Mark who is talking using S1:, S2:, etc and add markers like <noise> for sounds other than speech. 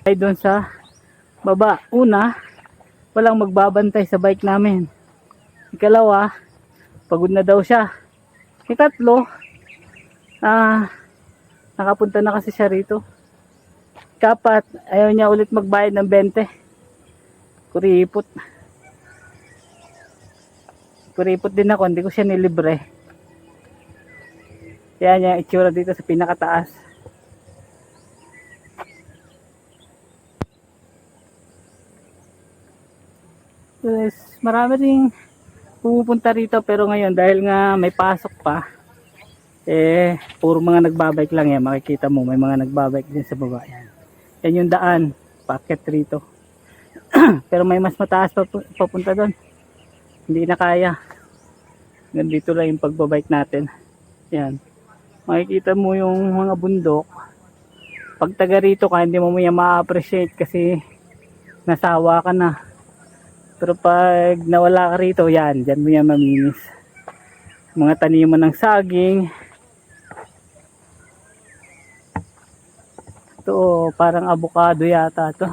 S1: Ay doon sa baba. Una, walang magbabantay sa bike namin. Ikalawa, pagod na daw siya. Ikatlo, ah, nakapunta na kasi siya rito. Kapat, ayaw niya ulit magbayad ng 20. Kuripot. Kuripot din ako, hindi ko siya nilibre. Yan yung itsura dito sa pinakataas. Yes, marami ring pumupunta rito pero ngayon dahil nga may pasok pa eh puro mga nagbabike lang yan. Makikita mo may mga nagbabike din sa baba yan. Yan yung daan packet rito. <clears throat> Pero may mas mataas pa papunta doon. Hindi na kaya. Nandito lang yung pagbabike natin. Yan makikita mo yung mga bundok pag taga rito ka hindi mo yan ma-appreciate kasi nasawa ka na pero pag nawala ka rito, yan, dyan mo yan maminis. Mga taniman ng saging. Ito, parang avocado yata to.